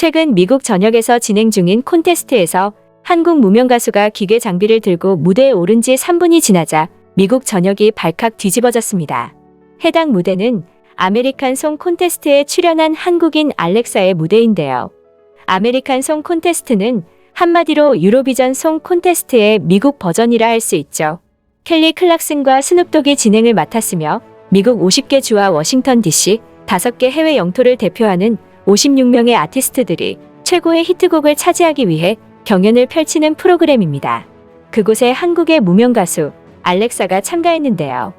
최근 미국 전역에서 진행 중인 콘테스트에서 한국 무명 가수가 기계 장비를 들고 무대에 오른 지 3분이 지나자 미국 전역이 발칵 뒤집어졌습니다. 해당 무대는 아메리칸 송 콘테스트에 출연한 한국인 알렉사의 무대인데요. 아메리칸 송 콘테스트는 한마디로 유로비전 송 콘테스트의 미국 버전이라 할 수 있죠. 켈리 클락슨과 스눕독이 진행을 맡았으며 미국 50개 주와 워싱턴 DC 5개 해외 영토를 대표하는 56명의 아티스트들이 최고의 히트곡을 차지하기 위해 경연을 펼치는 프로그램입니다. 그곳에 한국의 무명 가수 알렉사가 참가했는데요.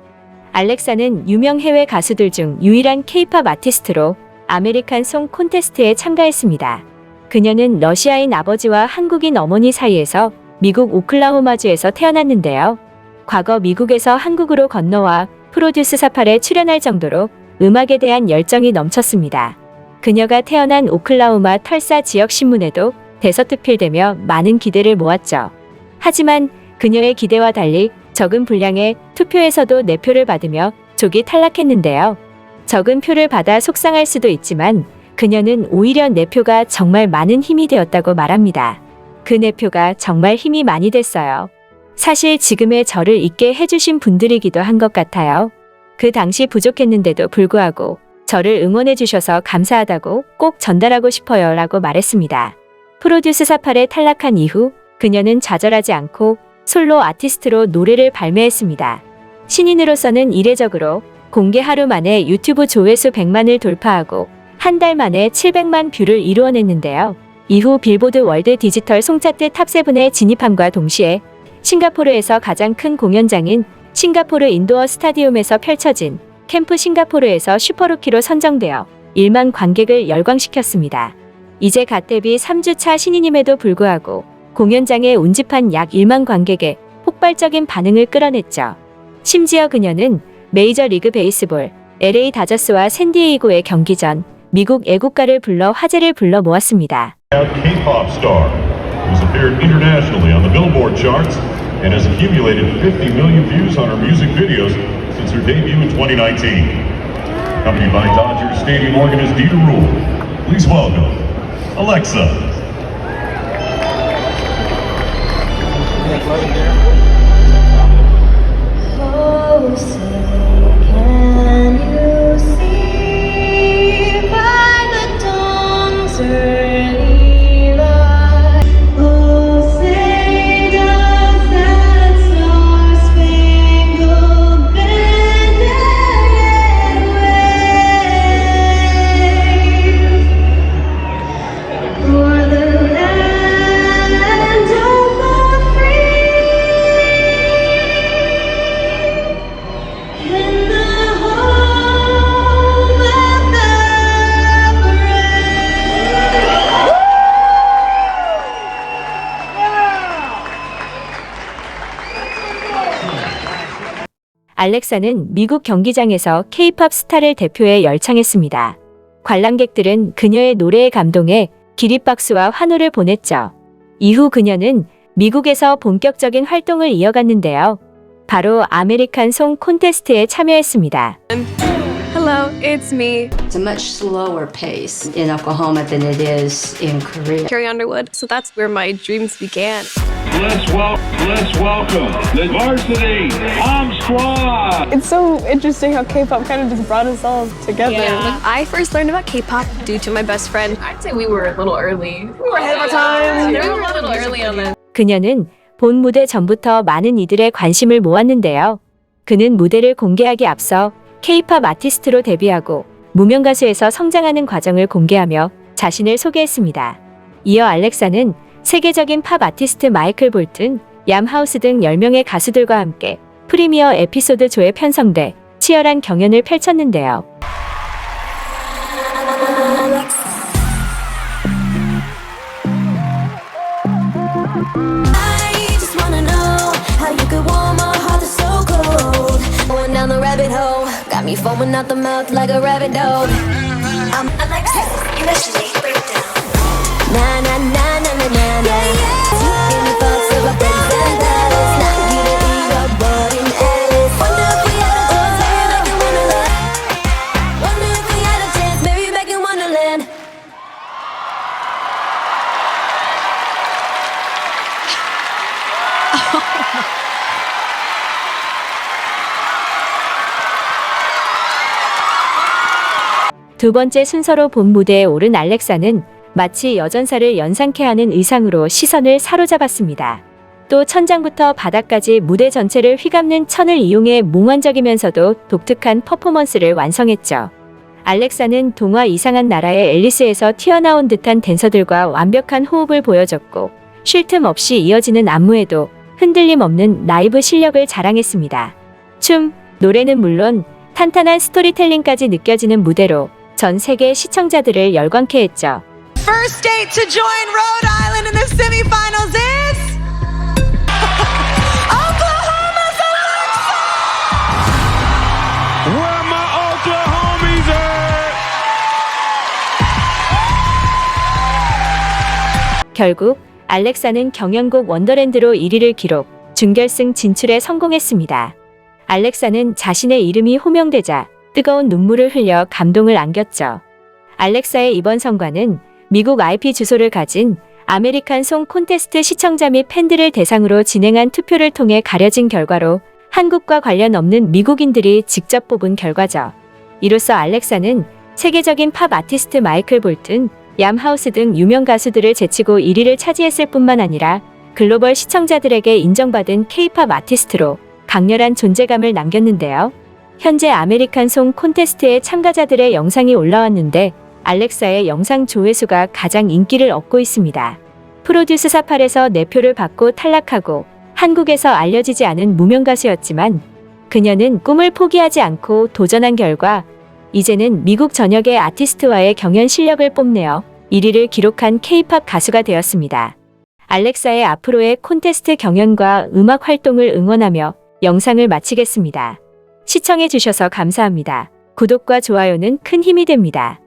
알렉사는 유명 해외 가수들 중 유일한 케이팝 아티스트로 아메리칸 송 콘테스트에 참가했습니다. 그녀는 러시아인 아버지와 한국인 어머니 사이에서 미국 오클라호마주에서 태어났는데요. 과거 미국에서 한국으로 건너와 프로듀스 사팔에 출연할 정도로 음악에 대한 열정이 넘쳤습니다. 그녀가 태어난 오클라호마 털사 지역 신문에도 대서특필되며 많은 기대를 모았죠. 하지만 그녀의 기대와 달리 적은 분량의 투표에서도 4표를 받으며 조기 탈락했는데요. 적은 표를 받아 속상할 수도 있지만 그녀는 오히려 4표가 정말 많은 힘이 되었다고 말합니다. 그 4표가 정말 힘이 많이 됐어요. 사실 지금의 저를 있게 해주신 분들이기도 한 것 같아요. 그 당시 부족했는데도 불구하고 저를 응원해 주셔서 감사하다고 꼭 전달하고 싶어요 라고 말했습니다. 프로듀스 사팔에 탈락한 이후 그녀는 좌절하지 않고 솔로 아티스트로 노래를 발매했습니다. 신인으로서는 이례적으로 공개 하루 만에 유튜브 조회수 100만을 돌파하고 한 달 만에 700만 뷰를 이루어냈는데요. 이후 빌보드 월드 디지털 송차트 탑7에 진입함과 동시에 싱가포르에서 가장 큰 공연장인 싱가포르 인도어 스타디움에서 펼쳐진 캠프 싱가포르에서 슈퍼루키로 선정되어 1만 관객을 열광시켰습니다. 이제 갓 데뷔 3주차 신인임에도 불구하고 공연장에 운집한 약 1만 관객의 폭발적인 반응을 끌어냈죠. 심지어 그녀는 메이저 리그 베이스볼 LA 다저스와 샌디에이고의 경기 전 미국 애국가를 불러 화제를 불러 모았습니다. And has accumulated 50 million views on her music videos since her debut in 2019. Accompanied by Dodger Stadium organist Dita Rule, please welcome Alexa. Oh, say, can you see by the dawn's early 알렉사는 미국 경기장에서 케이팝 스타를 대표해 열창했습니다. 관람객들은 그녀의 노래에 감동해 기립박수와 환호를 보냈죠. 이후 그녀는 미국에서 본격적인 활동을 이어갔는데요. 바로 아메리칸 송 콘테스트에 참여했습니다. Hello, it's me, It's a much slower pace in Oklahoma than it is in Korea. Carrie Underwood. So that's where my dreams began. Let's, wel- let's welcome the varsity Mom Squad. It's so interesting how K-pop kind of just brought us all together. I first learned about K-pop due to my best friend. I'd say we were a little early. We were ahead of our time. We were a little early on this. 그녀는 본 무대 전부터 많은 이들의 관심을 모았는데요. 그는 무대를 공개하기 앞서 K-팝 아티스트로 데뷔하고 무명 가수에서 성장하는 과정을 공개하며 자신을 소개했습니다. 이어 알렉사는 세계적인 팝 아티스트 마이클 볼튼, 얌하우스 등 10명의 가수들과 함께 프리미어 에피소드 조에 편성돼 치열한 경연을 펼쳤는데요. Me foaming out the mouth like a rabbit dog. I'm Alexis, initially breakdown. Na na na na na na na. Yeah, yeah. Taking the thoughts of a. Not. Wonder if we had a chance, back in Wonderland. Wonder if we had a chance, back in Wonderland. 두 번째 순서로 본 무대에 오른 알렉사는 마치 여전사를 연상케 하는 의상으로 시선을 사로잡았습니다. 또 천장부터 바닥까지 무대 전체를 휘감는 천을 이용해 몽환적이면서도 독특한 퍼포먼스를 완성했죠. 알렉사는 동화 이상한 나라의 앨리스에서 튀어나온 듯한 댄서들과 완벽한 호흡을 보여줬고 쉴 틈 없이 이어지는 안무에도 흔들림 없는 라이브 실력을 자랑했습니다. 춤, 노래는 물론 탄탄한 스토리텔링까지 느껴지는 무대로 전 세계 시청자들을 열광케 했죠. First state to join Rhode Island in the semifinals is Oklahoma's Alexa! Where my Oklahomies at? 결국 알렉사는 경연곡 원더랜드로 1위를 기록, 준결승 진출에 성공했습니다. 알렉사는 자신의 이름이 호명되자 뜨거운 눈물을 흘려 감동을 안겼죠. 알렉사의 이번 성과는 미국 IP 주소를 가진 아메리칸 송 콘테스트 시청자 및 팬들을 대상으로 진행한 투표를 통해 가려진 결과로 한국과 관련 없는 미국인들이 직접 뽑은 결과죠. 이로써 알렉사는 세계적인 팝 아티스트 마이클 볼튼, 얌하우스 등 유명 가수들을 제치고 1위를 차지했을 뿐만 아니라 글로벌 시청자들에게 인정받은 K-팝 아티스트로 강렬한 존재감을 남겼는데요. 현재 아메리칸 송 콘테스트의 참가자들의 영상이 올라왔는데 알렉사의 영상 조회수가 가장 인기를 얻고 있습니다. 프로듀스 사팔에서 내 표를 받고 탈락하고 한국에서 알려지지 않은 무명 가수였지만 그녀는 꿈을 포기하지 않고 도전한 결과 이제는 미국 전역의 아티스트와의 경연 실력을 뽐내어 1위를 기록한 K-팝 가수가 되었습니다. 알렉사의 앞으로의 콘테스트 경연과 음악 활동을 응원하며 영상을 마치겠습니다. 시청해주셔서 감사합니다. 구독과 좋아요는 큰 힘이 됩니다.